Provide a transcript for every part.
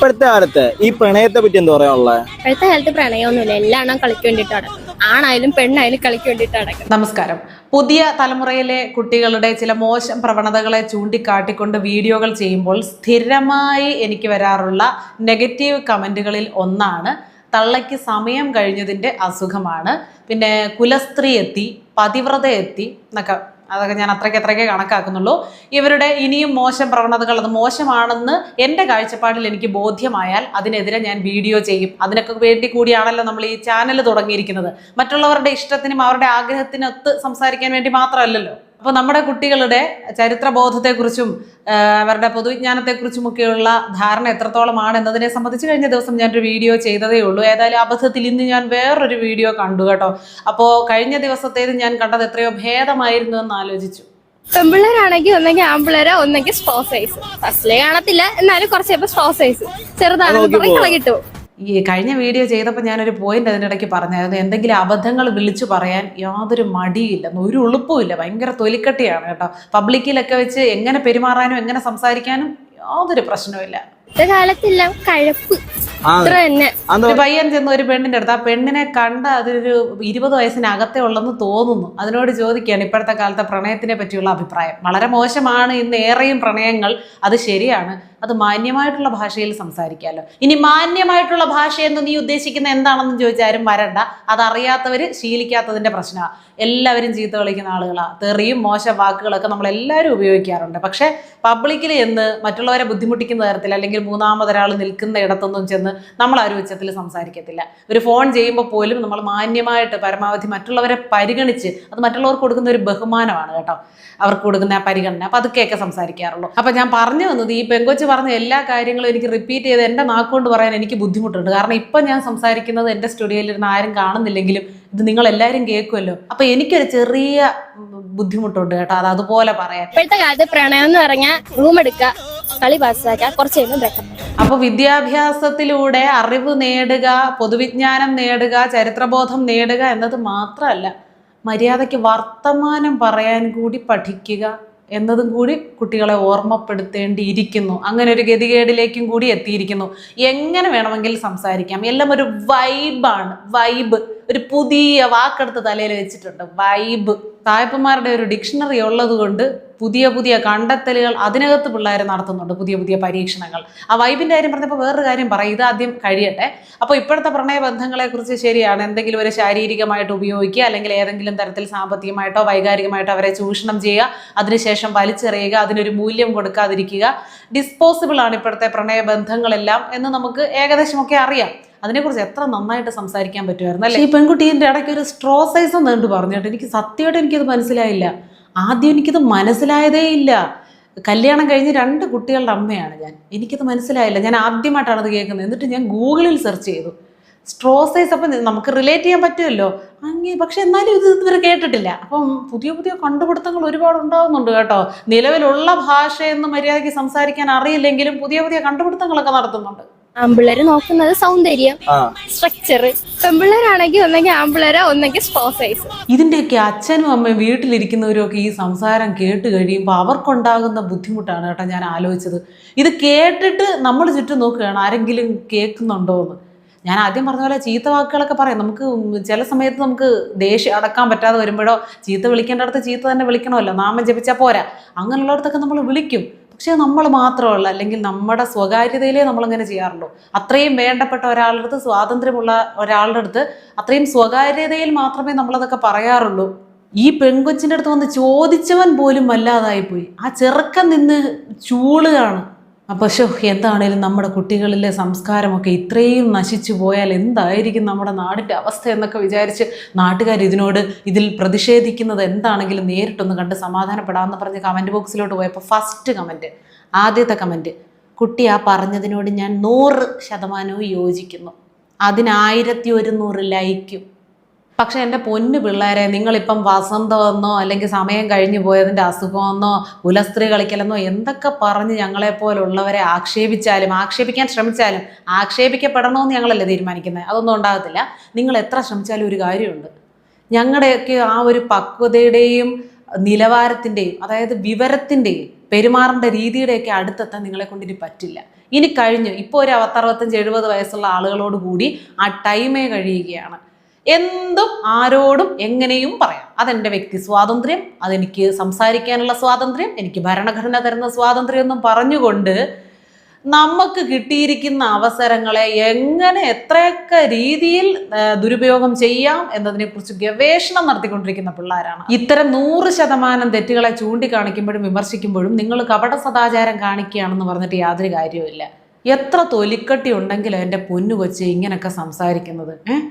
ഇപ്പോഴത്തെ കാലത്ത് ഈ പ്രണയത്തെ പറ്റി എന്താ പറയാനുള്ളത് ഇപ്പോഴത്തെ കാലത്ത് പ്രണയമൊന്നുമില്ല. എല്ലാ കളിക്ക് വേണ്ടിയിട്ട് നടക്കും ആണായാലും പെണ്ണായാലും കളിക്ക് വേണ്ടിയിട്ട് നടക്കും നമസ്കാരം. പുതിയ തലമുറയിലെ കുട്ടികളുടെ ചില മോശം പ്രവണതകളെ ചൂണ്ടിക്കാട്ടിക്കൊണ്ട് വീഡിയോകൾ ചെയ്യുമ്പോൾ സ്ഥിരമായി എനിക്ക് വരാറുള്ള നെഗറ്റീവ് കമന്റുകളിൽ ഒന്നാണ് തള്ളയ്ക്ക് സമയം കഴിഞ്ഞതിന്റെ അസുഖമാണ്. പിന്നെ കുലസ്ത്രീ എത്തി പതിവ്രത എത്തി എന്നൊക്കെ അതൊക്കെ ഞാൻ അത്രയ്ക്ക് അത്രയ്ക്ക് കണക്കാക്കുന്നുള്ളൂ. ഇവരുടെ ഇനിയും മോശം പ്രവണതകൾ അത് മോശമാണെന്ന് എന്റെ കാഴ്ചപ്പാടിൽ എനിക്ക് ബോധ്യമായാൽ അതിനെതിരെ ഞാൻ വീഡിയോ ചെയ്യും. അതിനൊക്കെ വേണ്ടി കൂടിയാണല്ലോ നമ്മൾ ഈ ചാനൽ തുടങ്ങിയിരിക്കുന്നത്. മറ്റുള്ളവരുടെ ഇഷ്ടത്തിനും അവരുടെ ആഗ്രഹത്തിനൊത്ത് സംസാരിക്കാൻ വേണ്ടി മാത്രമല്ലല്ലോ. അപ്പോൾ നമ്മുടെ കുട്ടികളുടെ ചരിത്രബോധത്തെക്കുറിച്ചും അവരുടെ പൊതുവിജ്ഞാനത്തെക്കുറിച്ചുമൊക്കെയുള്ള ധാരണ എത്രത്തോളമാണ് എന്നതിനെ സംബന്ധിച്ച് കഴിഞ്ഞ ദിവസം ഞാനൊരു വീഡിയോ ചെയ്തതേ ഉള്ളൂ. ഏതായാലും അബദ്ധത്തിൽ ഇന്ന് ഞാൻ വേറൊരു വീഡിയോ കണ്ടു കേട്ടോ. അപ്പോൾ കഴിഞ്ഞ ദിവസത്തേത് ഞാൻ കണ്ടത് എത്രയോ ഭേദമായിരുന്നു എന്ന് ആലോചിച്ചു. പെമ്പിള്ളേരാണെങ്കിൽ ഒന്നെങ്കിൽ ആമ്പിള്ളേരോ ഒന്നെങ്കിൽ സ്ട്രോ സൈസ് ഫസ്റ്റിലെ കാണത്തില്ല എന്നാലും കുറച്ച് ചിലപ്പോൾ സ്ട്രോ സൈസ് ചെറുതാണ്. കളകിട്ടു ഈ കഴിഞ്ഞ വീഡിയോ ചെയ്തപ്പോൾ ഞാനൊരു പോയിന്റ് അതിനിടയ്ക്ക് പറഞ്ഞായിരുന്നു. എന്തെങ്കിലും അബദ്ധങ്ങൾ വിളിച്ചു പറയാൻ യാതൊരു മടിയില്ല ഒരു ഉളുപ്പുമില്ല ഭയങ്കര തൊലിക്കട്ടിയാണ് കേട്ടോ. പബ്ലിക്കിലൊക്കെ വെച്ച് എങ്ങനെ പെരുമാറാനും എങ്ങനെ സംസാരിക്കാനും യാതൊരു പ്രശ്നവുമില്ല കാലത്തെല്ലാം കഴപ്പ്. ഇത്ര തന്നെ അന്ന് ഒരു പയ്യൻ ചെന്ന് ഒരു പെണ്ണിന്റെ അടുത്ത് ആ പെണ്ണിനെ കണ്ട അതൊരു ഇരുപത് വയസ്സിനകത്തേ ഉള്ളെന്ന് തോന്നുന്നു. അതിനോട് ചോദിക്കുകയാണ് ഇപ്പോഴത്തെ കാലത്തെ പ്രണയത്തിനെ പറ്റിയുള്ള അഭിപ്രായം. വളരെ മോശമാണ് ഇന്ന് ഏറെയും പ്രണയങ്ങൾ. അത് ശരിയാണ്. അത് മാന്യമായിട്ടുള്ള ഭാഷയിൽ സംസാരിക്കാമല്ലോ ഇനി മാന്യമായിട്ടുള്ള ഭാഷ എന്ന് നീ ഉദ്ദേശിക്കുന്ന എന്താണെന്ന് ചോദിച്ചാലും വരണ്ട. അതറിയാത്തവർ ശീലിക്കാത്തതിന്റെ പ്രശ്നമാണ് എല്ലാവരും ചീത്ത കളിക്കുന്ന ആളുകളാണ് തെറിയും മോശം വാക്കുകളൊക്കെ നമ്മൾ എല്ലാവരും ഉപയോഗിക്കാറുണ്ട്. പക്ഷേ പബ്ലിക്കിൽ എന്ന് മറ്റുള്ളവരെ ബുദ്ധിമുട്ടിക്കുന്ന തരത്തിൽ അല്ലെങ്കിൽ മൂന്നാമതൊരാൾ നിൽക്കുന്ന ഇടത്തൊന്നും ചെന്ന് നമ്മൾ ആരും ഉച്ചത്തിൽ സംസാരിക്കത്തില്ല. ഒരു ഫോൺ ചെയ്യുമ്പോൾ പോലും നമ്മൾ മാന്യമായിട്ട് പരമാവധി മറ്റുള്ളവരെ പരിഗണിച്ച് അത് മറ്റുള്ളവർക്ക് കൊടുക്കുന്ന ഒരു ബഹുമാനമാണ് കേട്ടോ. അവർക്ക് കൊടുക്കുന്ന ആ പരിഗണന. അപ്പം അതൊക്കെയൊക്കെ സംസാരിക്കാറുള്ളൂ. അപ്പം ഞാൻ പറഞ്ഞു വന്നത് ഈ പെങ്കൊച്ച് പറഞ്ഞ എല്ലാ കാര്യങ്ങളും എനിക്ക് റിപ്പീറ്റ് ചെയ്ത് എന്റെ നാക്കുകൊണ്ട് പറയാൻ എനിക്ക് ബുദ്ധിമുട്ടുണ്ട്. കാരണം ഇപ്പം ഞാൻ സംസാരിക്കുന്നത് എന്റെ സ്റ്റുഡിയോയിൽ ഇരുന്ന് ആരും കാണുന്നില്ലെങ്കിലും ഇത് നിങ്ങൾ എല്ലാവരും കേൾക്കുമല്ലോ. അപ്പം എനിക്കൊരു ചെറിയ ബുദ്ധിമുട്ടുണ്ട് കേട്ടോ അത് അതുപോലെ പറയാം ഇപ്പോഴത്തെ കാലത്ത് പ്രണയം എന്ന് പറഞ്ഞാൽ റൂം എടുക്കുക കളി പാസ്സാക്കുക കുറച്ച് കഴിയുമ്പോൾ ബ്രേക്കപ്പ് അപ്പൊ വിദ്യാഭ്യാസത്തിലൂടെ അറിവ് നേടുക പൊതുവിജ്ഞാനം നേടുക ചരിത്രബോധം നേടുക എന്നത് മാത്രമല്ല മര്യാദയ്ക്ക് വർത്തമാനം പറയാൻ കൂടി പഠിക്കുക എന്നതും കൂടി കുട്ടികളെ ഓർമ്മപ്പെടുത്തേണ്ടിയിരിക്കുന്നു. അങ്ങനെ ഒരു ഗതികേടിലേക്കും കൂടി എത്തിയിരിക്കുന്നു. എങ്ങനെ വേണമെങ്കിൽ സംസാരിക്കാം. എല്ലാം ഒരു വൈബാണ് വൈബ് ഒരു പുതിയ വാക്കെടുത്ത് തലയിൽ വെച്ചിട്ടുണ്ട്. വൈബ് തായപ്പന്മാരുടെ ഒരു ഡിക്ഷണറി ഉള്ളത് കൊണ്ട് പുതിയ പുതിയ കണ്ടെത്തലുകൾ അതിനകത്ത് പിള്ളേർ നടത്തുന്നുണ്ട് പുതിയ പുതിയ പരീക്ഷണങ്ങൾ. ആ വൈബിന്റെ കാര്യം പറഞ്ഞപ്പോൾ വേറൊരു കാര്യം പറയും ഇത് ആദ്യം കഴിയട്ടെ. അപ്പോൾ ഇപ്പോഴത്തെ പ്രണയബന്ധങ്ങളെക്കുറിച്ച് ശരിയാണ്. എന്തെങ്കിലും ഒരു ശാരീരികമായിട്ട് ഉപയോഗിക്കുക അല്ലെങ്കിൽ ഏതെങ്കിലും തരത്തിൽ സാമ്പത്തികമായിട്ടോ വൈകാരികമായിട്ടോ അവരെ ചൂഷണം ചെയ്യുക അതിനുശേഷം വലിച്ചെറിയുക അതിനൊരു മൂല്യം കൊടുക്കാതിരിക്കുക. ഡിസ്പോസിബിൾ ആണ് ഇപ്പോഴത്തെ പ്രണയബന്ധങ്ങളെല്ലാം എന്ന് നമുക്ക് ഏകദേശമൊക്കെ അറിയാം. അതിനെക്കുറിച്ച് എത്ര നന്നായിട്ട് സംസാരിക്കാൻ പറ്റുമായിരുന്നു അല്ലേ? ഈ പെൺകുട്ടീന്റെ ഇടയ്ക്ക് ഒരു സ്ട്രോ സൈസ് എന്ന് പറഞ്ഞു കേട്ടോ. എനിക്ക് സത്യമായിട്ട് എനിക്കത് മനസ്സിലായില്ല. ആദ്യം എനിക്കത് മനസ്സിലായതേ ഇല്ല. കല്യാണം കഴിഞ്ഞ് രണ്ട് കുട്ടികളുടെ അമ്മയാണ് ഞാൻ. എനിക്കത് മനസ്സിലായില്ല. ഞാൻ ആദ്യമായിട്ടാണ് അത് കേൾക്കുന്നത്. എന്നിട്ട് ഞാൻ ഗൂഗിളിൽ സെർച്ച് ചെയ്തു. സ്ട്രോ സൈസ് അപ്പം നമുക്ക് റിലേറ്റ് ചെയ്യാൻ പറ്റുമല്ലോ? അങ്ങനെ പക്ഷെ എന്നാലും ഇത് ഇതുവരെ കേട്ടിട്ടില്ല. അപ്പം പുതിയ പുതിയ കണ്ടുപിടുത്തങ്ങൾ ഒരുപാട് ഉണ്ടാകുന്നുണ്ട് കേട്ടോ. നിലവിലുള്ള ഭാഷയെന്ന് മര്യാദയ്ക്ക് സംസാരിക്കാൻ അറിയില്ലെങ്കിലും പുതിയ പുതിയ കണ്ടുപിടുത്തങ്ങളൊക്കെ നടത്തുന്നുണ്ട്. ആമ്പിള്ളേര് നോക്കുന്നത് സൗന്ദര്യം ആ. സ്ട്രക്ചർ പെമ്പിള്ളേരാണെങ്കിൽ ഒന്നെങ്കിൽ ആമ്പിള്ളേരോ ഒന്നെങ്കിൽ സ്ട്രോ സൈസ് ഇതിന്റെയൊക്കെ അച്ഛനും അമ്മയും വീട്ടിലിരിക്കുന്നവരും ഒക്കെ ഈ സംസാരം കേട്ട് കഴിയുമ്പോൾ അവർക്കുണ്ടാകുന്ന ബുദ്ധിമുട്ടാണ് കേട്ടോ ഞാൻ ആലോചിച്ചത്. ഇത് കേട്ടിട്ട് നമ്മൾ ചുറ്റും നോക്കുകയാണ് ആരെങ്കിലും കേൾക്കുന്നുണ്ടോ എന്ന്. ഞാൻ ആദ്യം പറഞ്ഞ പോലെ ചീത്ത വാക്കുകളൊക്കെ പറയാം. നമുക്ക് ചില സമയത്ത് നമുക്ക് ദേഷ്യം അടക്കാൻ പറ്റാതെ വരുമ്പോഴോ ചീത്ത വിളിക്കേണ്ട അടുത്ത് ചീത്ത തന്നെ വിളിക്കണമല്ലോ നാമം ജപിച്ചാൽ പോരാ. അങ്ങനെയുള്ളടത്തൊക്കെ നമ്മൾ വിളിക്കും. പക്ഷേ നമ്മൾ മാത്രമല്ല അല്ലെങ്കിൽ നമ്മുടെ സ്വകാര്യതയിലേ നമ്മളങ്ങനെ ചെയ്യാറുള്ളൂ. അത്രയും വേണ്ടപ്പെട്ട ഒരാളുടെ അടുത്ത് സ്വാതന്ത്ര്യമുള്ള ഒരാളുടെ അടുത്ത് അത്രയും സ്വകാര്യതയിൽ മാത്രമേ നമ്മളതൊക്കെ പറയാറുള്ളൂ. ഈ പെൺകൊച്ചിന്റെ അടുത്ത് വന്ന് ചോദിച്ചവൻ പോലും വല്ലാതായിപ്പോയി. ആ ചെറുക്കൻ നിന്ന് ചൂളുകയാണ്. അപ്പോൾ ഷോ എന്താണേലും നമ്മുടെ കുട്ടികളിലെ സംസ്കാരമൊക്കെ ഇത്രയും നശിച്ചു പോയാൽ എന്തായിരിക്കും നമ്മുടെ നാടിന്റെ അവസ്ഥ എന്നൊക്കെ വിചാരിച്ച് നാട്ടുകാർ ഇതിനോട് ഇതിൽ പ്രതിഷേധിക്കുന്നത് എന്താണെങ്കിലും നേരിട്ടൊന്ന് കണ്ട് സമാധാനപ്പെടാമെന്ന് പറഞ്ഞ് കമന്റ് ബോക്സിലോട്ട് പോയപ്പോൾ ഫസ്റ്റ് കമന്റ് ആദ്യത്തെ കമന്റ് കുട്ടി ആ പറഞ്ഞതിനോട് ഞാൻ നൂറ് ശതമാനവും യോജിക്കുന്നു. അതിനായിരത്തി ഒരുന്നൂറ് ലൈക്കും പക്ഷെ എന്റെ പൊന്നു പിള്ളേരെ നിങ്ങളിപ്പം വസന്തമെന്നോ അല്ലെങ്കിൽ സമയം കഴിഞ്ഞു പോയതിന്റെ അസുഖമെന്നോ ഉലസ്ത്രീ കളിക്കലെന്നോ എന്തൊക്കെ പറഞ്ഞ് ഞങ്ങളെപ്പോലുള്ളവരെ ആക്ഷേപിച്ചാലും ആക്ഷേപിക്കാൻ ശ്രമിച്ചാലും ആക്ഷേപിക്കപ്പെടണമെന്ന് ഞങ്ങളല്ലേ തീരുമാനിക്കുന്നത്? അതൊന്നും ഉണ്ടാകത്തില്ല. നിങ്ങൾ എത്ര ശ്രമിച്ചാലും ഒരു കാര്യമുണ്ട്. ഞങ്ങളുടെയൊക്കെ ആ ഒരു പക്വതയുടെയും നിലവാരത്തിന്റെയും അതായത് വിവരത്തിന്റെയും പെരുമാറേണ്ട രീതിയുടെയൊക്കെ അടുത്തെത്താൻ നിങ്ങളെ കൊണ്ടിനി പറ്റില്ല. ഇനി കഴിഞ്ഞു. ഇപ്പോൾ ഒരു പത്തറുപത്തഞ്ച് എഴുപത് വയസ്സുള്ള ആളുകളോട് കൂടി ആ ടൈമേ കഴിയുകയാണ്. എന്തും ആരോടും എങ്ങനെയും പറയാം. അതെന്റെ വ്യക്തി സ്വാതന്ത്ര്യം അതെനിക്ക് സംസാരിക്കാനുള്ള സ്വാതന്ത്ര്യം എനിക്ക് ഭരണഘടന തരുന്ന സ്വാതന്ത്ര്യം എന്നും പറഞ്ഞുകൊണ്ട് നമുക്ക് കിട്ടിയിരിക്കുന്ന അവസരങ്ങളെ എങ്ങനെ എത്രയൊക്കെ രീതിയിൽ ദുരുപയോഗം ചെയ്യാം എന്നതിനെക്കുറിച്ച് ഗവേഷണം നടത്തിക്കൊണ്ടിരിക്കുന്ന പിള്ളേരാണ്. ഇത്തരം നൂറ് ശതമാനം തെറ്റുകളെ ചൂണ്ടിക്കാണിക്കുമ്പോഴും വിമർശിക്കുമ്പോഴും നിങ്ങൾ കപട സദാചാരം കാണിക്കുകയാണെന്ന് പറഞ്ഞിട്ട് യാതൊരു കാര്യവുമില്ല. എത്ര തൊലിക്കട്ടി ഉണ്ടെങ്കിലും എന്റെ പൊന്നു കൊച്ചി ഇങ്ങനെയൊക്കെ സംസാരിക്കുന്നത് ഏഹ്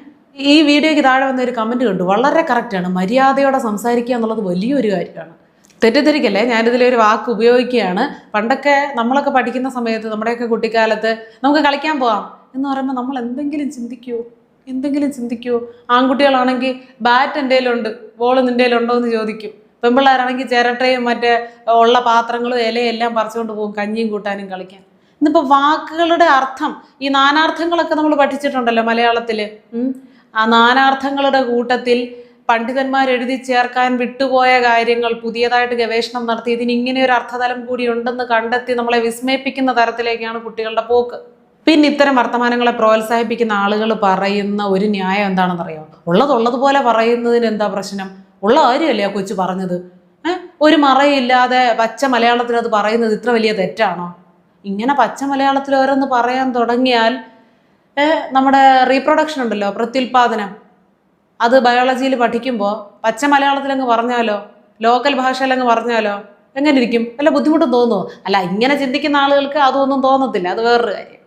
ഈ വീഡിയോയ്ക്ക് താഴെ വന്ന ഒരു കമന്റ് കണ്ടു. വളരെ കറക്റ്റാണ് മര്യാദയോടെ സംസാരിക്കുക എന്നുള്ളത് വലിയൊരു കാര്യമാണ്. തെറ്റിദ്ധരിക്കല്ലേ? ഞാനിതിലൊരു വാക്ക് ഉപയോഗിക്കുകയാണ്. പണ്ടൊക്കെ നമ്മളൊക്കെ പഠിക്കുന്ന സമയത്ത് നമ്മുടെയൊക്കെ കുട്ടിക്കാലത്ത് നമുക്ക് കളിക്കാൻ പോവാം എന്ന് പറയുമ്പോൾ നമ്മൾ എന്തെങ്കിലും ചിന്തിക്കുമോ എന്തെങ്കിലും ചിന്തിക്കുമോ ആൺകുട്ടികളാണെങ്കിൽ ബാറ്റ് എന്റെ ഉണ്ട് ബോൾ നിന്റെ എന്ന് ചോദിക്കും. പെൺപിള്ളേരാണെങ്കിൽ ചിരട്ടയും മറ്റേ ഉള്ള പാത്രങ്ങളും ഇലയും എല്ലാം പറിച്ചുകൊണ്ട് പോകും കഞ്ഞിയും കൂട്ടാനും കളിക്കാൻ. ഇന്നിപ്പോൾ വാക്കുകളുടെ അർത്ഥം ഈ നാനാർത്ഥങ്ങളൊക്കെ നമ്മൾ പഠിച്ചിട്ടുണ്ടല്ലോ മലയാളത്തിൽ ആ നാനാർത്ഥങ്ങളുടെ കൂട്ടത്തിൽ പണ്ഡിതന്മാർ എഴുതി ചേർക്കാൻ വിട്ടുപോയ കാര്യങ്ങൾ പുതിയതായിട്ട് ഗവേഷണം നടത്തി ഇതിന് ഇങ്ങനെ ഒരു അർത്ഥതലം കൂടി ഉണ്ടെന്ന് കണ്ടെത്തി നമ്മളെ വിസ്മയിപ്പിക്കുന്ന തരത്തിലേക്കാണ് കുട്ടികളുടെ പോക്ക്. പിന്നെ ഇത്തരം വർത്തമാനങ്ങളെ പ്രോത്സാഹിപ്പിക്കുന്ന ആളുകൾ പറയുന്ന ഒരു ന്യായം എന്താണെന്നറിയോ ഉള്ളതുള്ളതുപോലെ പറയുന്നതിന് എന്താ പ്രശ്നം? ഉള്ള കാര്യമല്ലേ ആ കൊച്ചു പറഞ്ഞത്? ഒരു മറയില്ലാതെ പച്ച മലയാളത്തിൽ അത് പറയുന്നത് ഇത്ര വലിയ തെറ്റാണോ? ഇങ്ങനെ പച്ച മലയാളത്തിൽ ഓരോന്ന് പറയാൻ തുടങ്ങിയാൽ നമ്മുടെ റീപ്രൊഡക്ഷൻ ഉണ്ടല്ലോ പ്രത്യുൽപാദനം. അത് ബയോളജിയിൽ പഠിക്കുമ്പോൾ പച്ച മലയാളത്തിൽ അങ്ങ് പറഞ്ഞാലോ ലോക്കൽ ഭാഷയിൽ അങ്ങ് പറഞ്ഞാലോ എങ്ങനെ ഇരിക്കും വല്ല ബുദ്ധിമുട്ടും തോന്നുമോ അല്ല ഇങ്ങനെ ചിന്തിക്കുന്ന ആളുകൾക്ക് അതൊന്നും തോന്നത്തില്ല അത് വേറൊരു കാര്യം.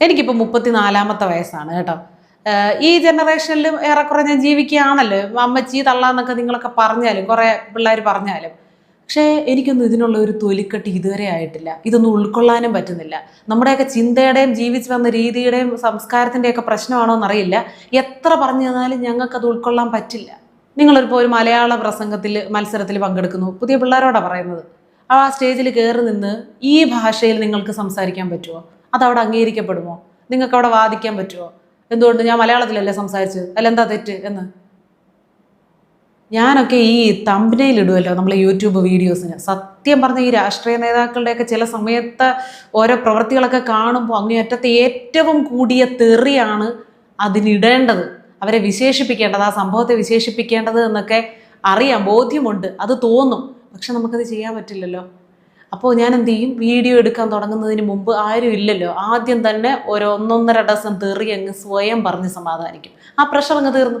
എനിക്കിപ്പോൾ മുപ്പത്തി നാലാമത്തെ വയസ്സാണ് കേട്ടോ. ഈ ജനറേഷനിലും ഏറെക്കുറെ ഞാൻ ജീവിക്കുകയാണല്ലോ. അമ്മച്ചി തള്ളാന്നൊക്കെ നിങ്ങളൊക്കെ പറഞ്ഞാലും കുറേ പിള്ളേർ പറഞ്ഞാലും. പക്ഷേ എനിക്കൊന്നും ഇതിനുള്ള ഒരു തൊലിക്കെട്ട് ഇതുവരെ ആയിട്ടില്ല. ഇതൊന്നും ഉൾക്കൊള്ളാനും പറ്റുന്നില്ല. നമ്മുടെയൊക്കെ ചിന്തയുടെയും ജീവിച്ചു വന്ന രീതിയുടെയും സംസ്കാരത്തിന്റെയൊക്കെ പ്രശ്നമാണോ എന്നറിയില്ല. എത്ര പറഞ്ഞു തന്നാലും ഞങ്ങൾക്കത് ഉൾക്കൊള്ളാൻ പറ്റില്ല. നിങ്ങളിപ്പോൾ ഒരു മലയാള പ്രസംഗത്തിൽ മത്സരത്തിൽ പങ്കെടുക്കുന്നു. പുതിയ പിള്ളേരോടാണ് പറയുന്നത്. ആ സ്റ്റേജിൽ കയറി നിന്ന് ഈ ഭാഷയിൽ നിങ്ങൾക്ക് സംസാരിക്കാൻ പറ്റുമോ അതവിടെ അംഗീകരിക്കപ്പെടുമോ? നിങ്ങൾക്ക് അവിടെ വാദിക്കാൻ പറ്റുമോ എന്തുകൊണ്ട് ഞാൻ മലയാളത്തിലല്ലേ സംസാരിച്ചത്? അല്ല എന്താ തെറ്റ് എന്ന്? ഞാനൊക്കെ ഈ തമ്പനയിൽ ഇടുമല്ലോ നമ്മൾ യൂട്യൂബ് വീഡിയോസിന് സത്യം പറഞ്ഞ ഈ രാഷ്ട്രീയ നേതാക്കളുടെയൊക്കെ ചില സമയത്ത് ഓരോ പ്രവൃത്തികളൊക്കെ കാണുമ്പോൾ അങ്ങേയറ്റത്തെ ഏറ്റവും കൂടിയ തെറിയാണ് അതിനിടേണ്ടത്. അവരെ വിശേഷിപ്പിക്കേണ്ടത് ആ സംഭവത്തെ വിശേഷിപ്പിക്കേണ്ടത് എന്നൊക്കെ അറിയാം ബോധ്യമുണ്ട്. അത് തോന്നും. പക്ഷെ നമുക്കത് ചെയ്യാൻ പറ്റില്ലല്ലോ. അപ്പോൾ ഞാൻ എന്ത് ചെയ്യും വീഡിയോ എടുക്കാൻ തുടങ്ങുന്നതിന് മുമ്പ് ആരും ഇല്ലല്ലോ. ആദ്യം തന്നെ ഒരു ഒന്നൊന്നര ഡസൻ തെറി അങ്ങ് സ്വയം പറഞ്ഞ് സമാധാനിക്കും. ആ പ്രഷർ അങ്ങ് തീർന്നു.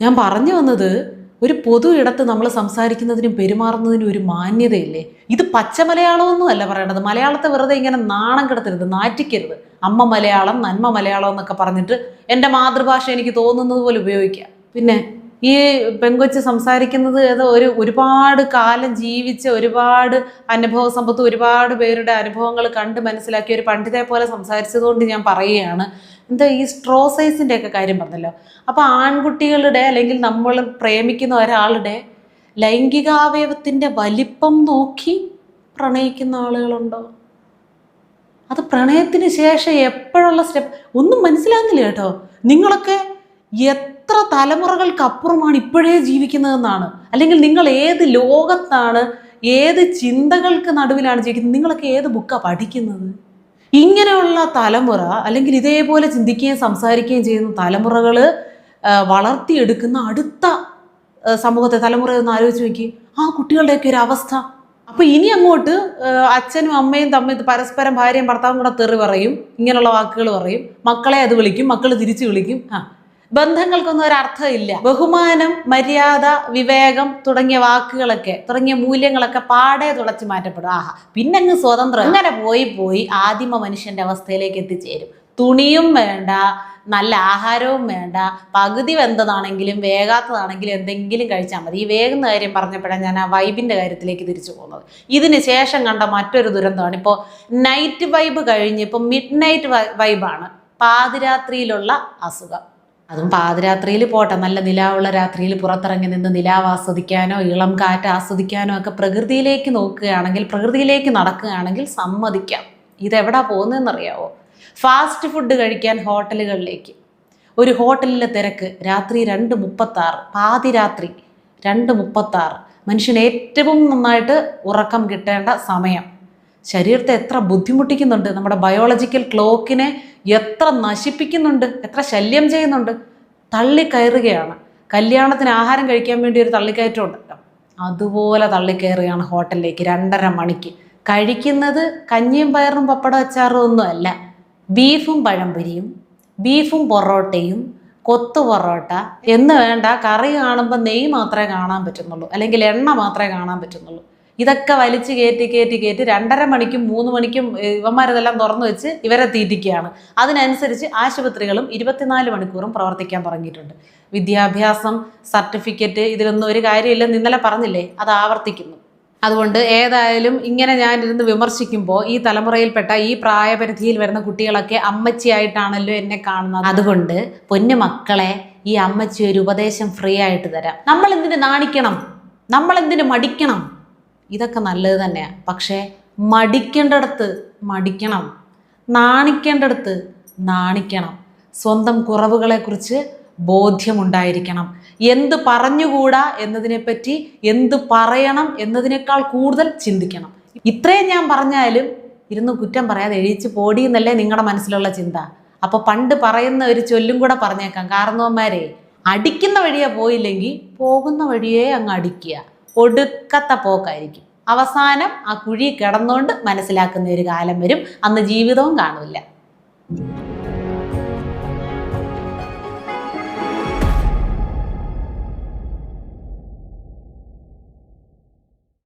ഞാൻ പറഞ്ഞു വന്നത് ഒരു പൊതു ഇടത്ത് നമ്മൾ സംസാരിക്കുന്നതിനും പെരുമാറുന്നതിനും ഒരു മാന്യതയില്ലേ? ഇത് പച്ച മലയാളമൊന്നും അല്ല പറയേണ്ടത്. മലയാളത്തെ വെറുതെ ഇങ്ങനെ നാണം കിടത്തരുത് നാറ്റിക്കരുത്. അമ്മ മലയാളം നന്മ മലയാളം എന്നൊക്കെ പറഞ്ഞിട്ട് എന്റെ മാതൃഭാഷ എനിക്ക് തോന്നുന്നത് പോലെ ഉപയോഗിക്കാം പിന്നെ ഈ പെങ്കൊച്ച് സംസാരിക്കുന്നത് ഏതോ ഒരു ഒരുപാട് കാലം ജീവിച്ച ഒരുപാട് അനുഭവ സമ്പത്ത് ഒരുപാട് പേരുടെ അനുഭവങ്ങൾ കണ്ട് മനസ്സിലാക്കിയ ഒരു പണ്ഡിതയെ പോലെ സംസാരിച്ചതുകൊണ്ട് ഞാൻ പറയുകയാണ്. എന്താ ഈ സ്ട്രോ സൈസിന്റെ ഒക്കെ കാര്യം പറഞ്ഞല്ലോ. അപ്പോൾ ആൺകുട്ടികളുടെ അല്ലെങ്കിൽ നമ്മൾ പ്രേമിക്കുന്ന ഒരാളുടെ ലൈംഗികാവയവത്തിന്റെ വലിപ്പം നോക്കി പ്രണയിക്കുന്ന ആളുകളുണ്ടോ? അത് പ്രണയത്തിന് ശേഷം എപ്പോഴുള്ള സ്റ്റെപ്പ് ഒന്നും മനസ്സിലാകുന്നില്ല കേട്ടോ. നിങ്ങളൊക്കെ എത്ര തലമുറകൾക്കപ്പുറമാണ് ഇപ്പോഴേ ജീവിക്കുന്നതെന്നാണ്. അല്ലെങ്കിൽ നിങ്ങൾ ഏത് ലോകത്താണ് ഏത് ചിന്തകൾക്ക് നടുവിലാണ് ജീവിക്കുന്നത് നിങ്ങളൊക്കെ ഏത് ബുക്കാണ് പഠിക്കുന്നത്? ഇങ്ങനെയുള്ള തലമുറ അല്ലെങ്കിൽ ഇതേപോലെ ചിന്തിക്കുകയും സംസാരിക്കുകയും ചെയ്യുന്ന തലമുറകൾ വളർത്തിയെടുക്കുന്ന അടുത്ത സമൂഹത്തെ തലമുറ ഒന്ന് ആലോചിച്ച് നോക്കി. ആ കുട്ടികളുടെയൊക്കെ ഒരു അവസ്ഥ. അപ്പൊ ഇനി അങ്ങോട്ട് അച്ഛനും അമ്മയും തമ്മിൽ പരസ്പരം ഭാര്യയും ഭർത്താവും കൂടെ തെറി പറയും ഇങ്ങനെയുള്ള വാക്കുകൾ പറയും. മക്കളെ അത് വിളിക്കും മക്കൾ തിരിച്ചു വിളിക്കും. ആ ബന്ധങ്ങൾക്കൊന്നും ഒരർത്ഥമില്ല ബഹുമാനം മര്യാദ വിവേകം തുടങ്ങിയ വാക്കുകളൊക്കെ തുടങ്ങിയ മൂല്യങ്ങളൊക്കെ പാടെ തുളച്ചു മാറ്റപ്പെടും. ആഹാ. പിന്നെ അങ്ങ് സ്വതന്ത്രം. അങ്ങനെ പോയി പോയി ആദിമ മനുഷ്യന്റെ അവസ്ഥയിലേക്ക് എത്തിച്ചേരും. തുണിയും വേണ്ട നല്ല ആഹാരവും വേണ്ട പകുതി വെന്തതാണെങ്കിലും വേകാത്തതാണെങ്കിലും എന്തെങ്കിലും കഴിച്ചാൽ മതി. ഈ വേഗുന്ന കാര്യം പറഞ്ഞപ്പോഴാണ് ഞാൻ ആ വൈബിന്റെ കാര്യത്തിലേക്ക് തിരിച്ചു പോകുന്നത്. ഇതിന് ശേഷം കണ്ട മറ്റൊരു ദുരന്തമാണ്. ഇപ്പോൾ നൈറ്റ് വൈബ് കഴിഞ്ഞ് ഇപ്പോൾ മിഡ് നൈറ്റ് വൈബാണ് പാതിരാത്രിയിലുള്ള അസുഖം. അതും പാതിരാത്രിയിൽ പോട്ടെ. നല്ല നിലാവുള്ള രാത്രിയിൽ പുറത്തിറങ്ങി നിന്ന് നിലാവ് ആസ്വദിക്കാനോ ഇളം കാറ്റ് ആസ്വദിക്കാനോ ഒക്കെ പ്രകൃതിയിലേക്ക് നോക്കുകയാണെങ്കിൽ പ്രകൃതിയിലേക്ക് നടക്കുകയാണെങ്കിൽ സമ്മതിക്കാം. ഇതെവിടാ പോകുന്നതെന്നറിയാവോ? ഫാസ്റ്റ് ഫുഡ് കഴിക്കാൻ ഹോട്ടലുകളിലേക്ക്. ഒരു ഹോട്ടലിലെ തിരക്ക് രാത്രി രണ്ട് മുപ്പത്താറ് പാതിരാത്രി രണ്ട് മുപ്പത്താറ്. മനുഷ്യന് ഏറ്റവും നന്നായിട്ട് ഉറക്കം കിട്ടേണ്ട സമയം. ശരീരത്തെ എത്ര ബുദ്ധിമുട്ടിക്കുന്നുണ്ട് നമ്മുടെ ബയോളജിക്കൽ ക്ലോക്കിനെ എത്ര നശിപ്പിക്കുന്നുണ്ട് എത്ര ശല്യം ചെയ്യുന്നുണ്ട് തള്ളിക്കയറുകയാണ്. കല്യാണത്തിന് ആഹാരം കഴിക്കാൻ വേണ്ടി ഒരു തള്ളിക്കയറ്റം ഉണ്ടല്ലോ അതുപോലെ തള്ളിക്കയറുകയാണ് ഹോട്ടലിലേക്ക് രണ്ടര മണിക്ക്. കഴിക്കുന്നത് കഞ്ഞിയും പയറും പപ്പടം അച്ചാറും ഒന്നുമല്ല ബീഫും പഴംപൊരിയും ബീഫും പൊറോട്ടയും കൊത്തു പൊറോട്ട എന്ന് വേണ്ട കറി കാണുമ്പോൾ നെയ്യ് മാത്രമേ കാണാൻ പറ്റുന്നുള്ളൂ. അല്ലെങ്കിൽ എണ്ണ മാത്രമേ കാണാൻ പറ്റുന്നുള്ളൂ. ഇതൊക്കെ വലിച്ച് കയറ്റി കയറ്റി കയറ്റി രണ്ടര മണിക്കും മൂന്ന് മണിക്കും ഇവന്മാരിതെല്ലാം തുറന്നു വെച്ച് ഇവരെ തീറ്റിക്കുകയാണ്. അതിനനുസരിച്ച് ആശുപത്രികളും ഇരുപത്തിനാല് മണിക്കൂറും പ്രവർത്തിക്കാൻ തുടങ്ങിയിട്ടുണ്ട്. വിദ്യാഭ്യാസം സർട്ടിഫിക്കറ്റ് ഇതിലൊന്നും ഒരു കാര്യമില്ലെന്ന് ഇന്നലെ പറഞ്ഞില്ലേ? അത് ആവർത്തിക്കുന്നു. അതുകൊണ്ട് ഏതായാലും ഇങ്ങനെ ഞാനിരുന്ന് വിമർശിക്കുമ്പോൾ ഈ തലമുറയിൽപ്പെട്ട ഈ പ്രായപരിധിയിൽ വരുന്ന കുട്ടികളൊക്കെ അമ്മച്ചിയായിട്ടാണല്ലോ എന്നെ കാണുന്നത്. അതുകൊണ്ട് പൊന്നു മക്കളെ ഈ അമ്മച്ചി ഒരു ഉപദേശം ഫ്രീ ആയിട്ട് തരാം. നമ്മൾ എന്തിനു നാണിക്കണം? നമ്മൾ എന്തിനു മടിക്കണം? ഇതൊക്കെ നല്ലത് തന്നെയാണ് പക്ഷേ മടിക്കേണ്ടടത്ത് മടിക്കണം. നാണിക്കേണ്ടടത്ത് നാണിക്കണം. സ്വന്തം കുറവുകളെക്കുറിച്ച് ബോധ്യമുണ്ടായിരിക്കണം. എന്ത് പറഞ്ഞുകൂടാ എന്നതിനെപ്പറ്റി എന്ത് പറയണം എന്നതിനേക്കാൾ കൂടുതൽ ചിന്തിക്കണം. ഇത്രയും ഞാൻ പറഞ്ഞാലും ഇരുന്ന് കുറ്റം പറയാതെ എഴുതിച്ച് പോടി എന്നല്ലേ നിങ്ങളുടെ മനസ്സിലുള്ള ചിന്ത. അപ്പോൾ പണ്ട് പറയുന്ന ഒരു ചൊല്ലും കൂടെ പറഞ്ഞേക്കാം. കാരണവന്മാരെ അടിക്കുന്ന വഴിയെ പോയില്ലെങ്കിൽ പോകുന്ന വഴിയേ അങ്ങ് അടിക്കുക. ഒടുക്കത്തെ പോക്കായിരിക്കും. അവസാനം ആ കുഴി കിടന്നുകൊണ്ട് മനസ്സിലാക്കുന്ന ഒരു കാലം വരും. അന്ന് ജീവിതവും കാണില്ല